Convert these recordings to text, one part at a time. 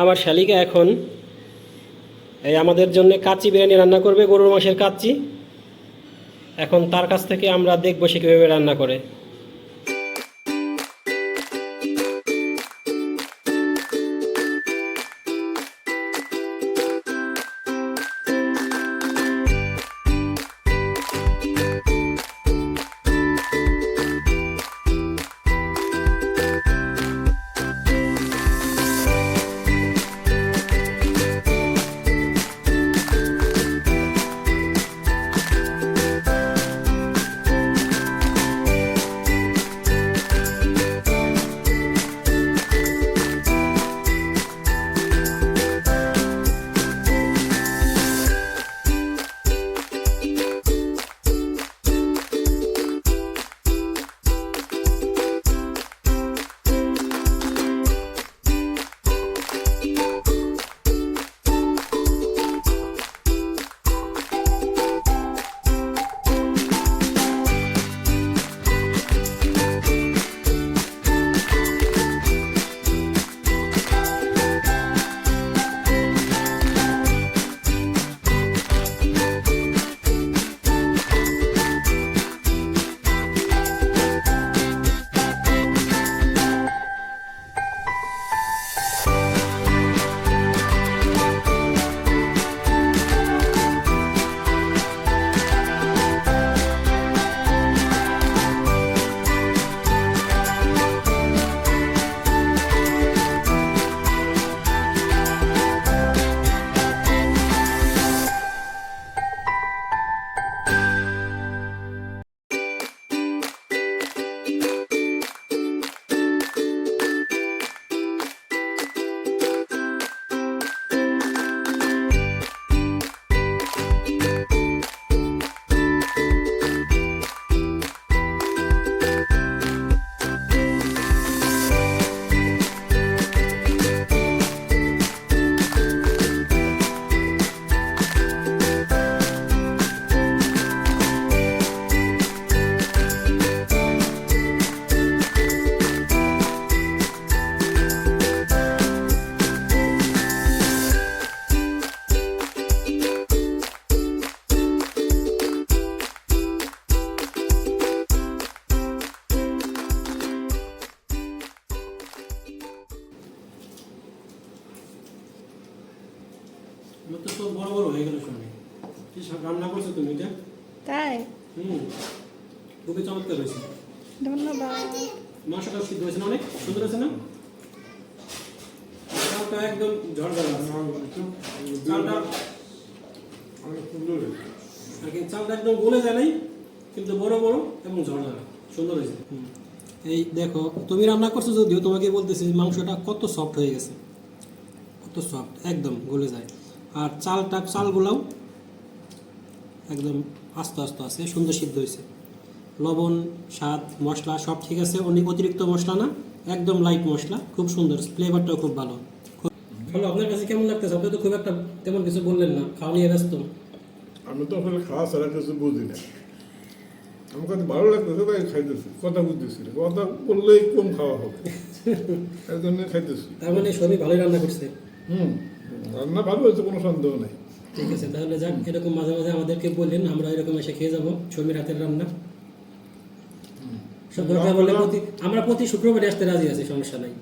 আমার শালিকা এখন এই আমাদের জন্য কাচ্চি বিরিয়ানি রান্না করবে, গরুর মাংসের কাচ্চি। এখন তার কাছ থেকে আমরা দেখব সে কীভাবে রান্না করে। তো সব বড় বড় হয়ে গেল শুনে কি সব রান্না করছ তুমি এটা? তাই? হুম। খুবই চমৎকার হয়েছে। ধন্যবাদ। মাংসটা সিদ্ধ হয়েছে না অনেক? সুন্দর হয়েছে না? চালটা একদম ঝরঝরা চালটা অনেক সুন্দর আর কি চালটা একদম গলে যায় নাই কিন্তু বড় বড় এবং ঝরঝরা। সুন্দর হয়েছে। এই দেখো তুমি রান্না করছ যদিও তোমাকে বলতেছি মাংসটা কত সফট হয়ে গেছে। কত সফট একদম গলে যায়। আর চালটা চালগুলাও একদম আস্তে আস্তে আছে সুন্দর সিদ্ধ হয়েছে। লবণ স্বাদ মশলা সব ঠিক আছে অনেক অতিরিক্ত মশলা না একদম লাইট মশলা খুব সুন্দর ফ্লেভারটাও খুব ভালো। হ্যালো আপনার কাছে কেমন লাগতেছে? আপনি তো খুব একটা তেমন কিছু বললেন না খাওয়া নিয়ে ব্যস্ত। আমি তো আসলে খাওয়া ছাড়া কিছু বুঝি না। আমার কাছে ভালো লাগতেছে তাই খাইতেছি কথা বুঝতেছি না কথা বললেই কম খাওয়া হবে। এই জন্য খাইতেছি। তার মানে সবই ভালোই রান্না করছে? হুম। রান্না ভালো হয়েছে কোনো সন্দেহ নেই। ঠিক আছে তাহলে যাক এরকম মাঝে মাঝে আমাদেরকে বললেন আমরা এরকম এসে খেয়ে যাব সমীর হাতের রান্না। দরকার বললে প্রতি আমরা প্রতি শুক্রবারে আসতে রাজি আছি সমস্যা নাই।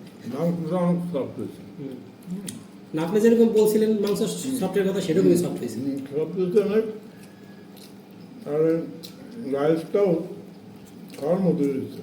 না আপনি যেরকম বলছিলেন মাংস সফটের কথা সেরকমই সফট হয়েছে। সফট হয়েছে অনেক। আর রাইসটাও খাওয়ার মতো হয়েছে।